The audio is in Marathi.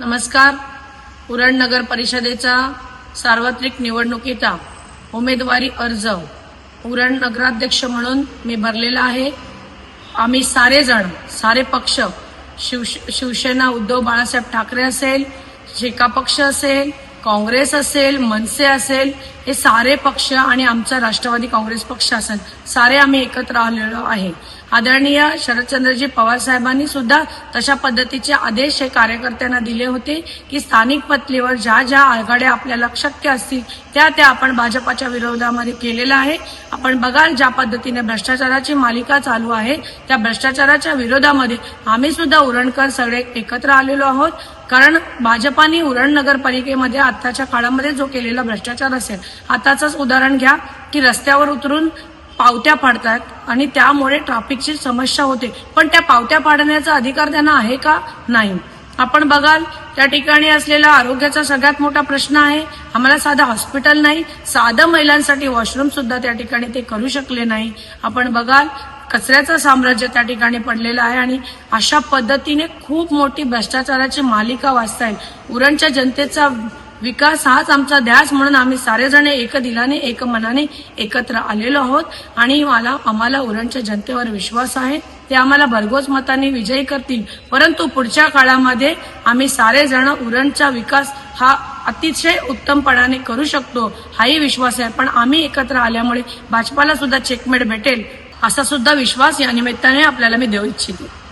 नमस्कार. उरण नगर परिषदेचा सार्वत्रिक निवडणुकीचा उमेदवारी अर्ज उरण नगराध्यक्ष म्हणून मी भरलेला आहे. आम्ही सारेजण सारे पक्ष शिव शिवसेना उद्धव बाळासाहेब ठाकरे असेल शेका पक्ष असेल काँग्रेस असेल मनसे असेल हे सारे पक्ष आणि आमचा राष्ट्रवादी काँग्रेस पक्ष असेल सारे आम्ही एकत्र आलेलो आहे. आदरणीय शरदचंद्रजी पवार साहेबांनी सुद्धा तशा पद्धतीचे आदेश हे कार्यकर्त्यांना दिले होते की स्थानिक पातळीवर ज्या ज्या आघाड्या आपल्याला शक्य असतील त्या त्या आपण भाजपाच्या विरोधामध्ये केलेलं आहे. आपण बघाल ज्या पद्धतीने भ्रष्टाचाराची मालिका चालू आहे त्या भ्रष्टाचाराच्या विरोधामध्ये आम्ही सुद्धा उरणकर सगळे एकत्र आलेलो आहोत. कारण भाजपाने उरण नगरपालिकेमध्ये आताच्या काळामध्ये जो केलेला भ्रष्टाचार असेल आताच उदाहरण घ्या की रस्त्यावर उतरून पावत्या पाडतात आणि त्यामुळे ट्रॅफिकची समस्या होते. पण त्या पावत्या पाडण्याचा अधिकार त्यांना आहे का? नाही. आपण बघाल त्या ठिकाणी असलेला आरोग्याचा सगळ्यात मोठा प्रश्न आहे. आम्हाला साधं हॉस्पिटल नाही. साधं महिलांसाठी वॉशरूम सुद्धा त्या ठिकाणी ते करू शकले नाही. आपण बघाल कचऱ्याचं साम्राज्य त्या ठिकाणी पडलेलं आहे आणि अशा पद्धतीने खूप मोठी भ्रष्टाचाराची मालिका वाचता येईल उरणच्या जनतेचा विकास हाच आमचा ध्यास म्हणून आम्ही सारेजण एक दिलाने एक मनाने एकत्र आलेलो आहोत. आणि मला आम्हाला उरणच्या जनतेवर विश्वास आहे. ते आम्हाला भरघोस मताने विजयी करतील. परंतु पुढच्या काळामध्ये आम्ही सारेजण उरणचा विकास हा अतिशय उत्तमपणाने करू शकतो हाही विश्वास आहे. पण आम्ही एकत्र आल्यामुळे भाजपाला सुद्धा चेकमेट भेटेल असा सुद्धा विश्वास या निमित्ताने आपल्याला मी देऊ इच्छिते.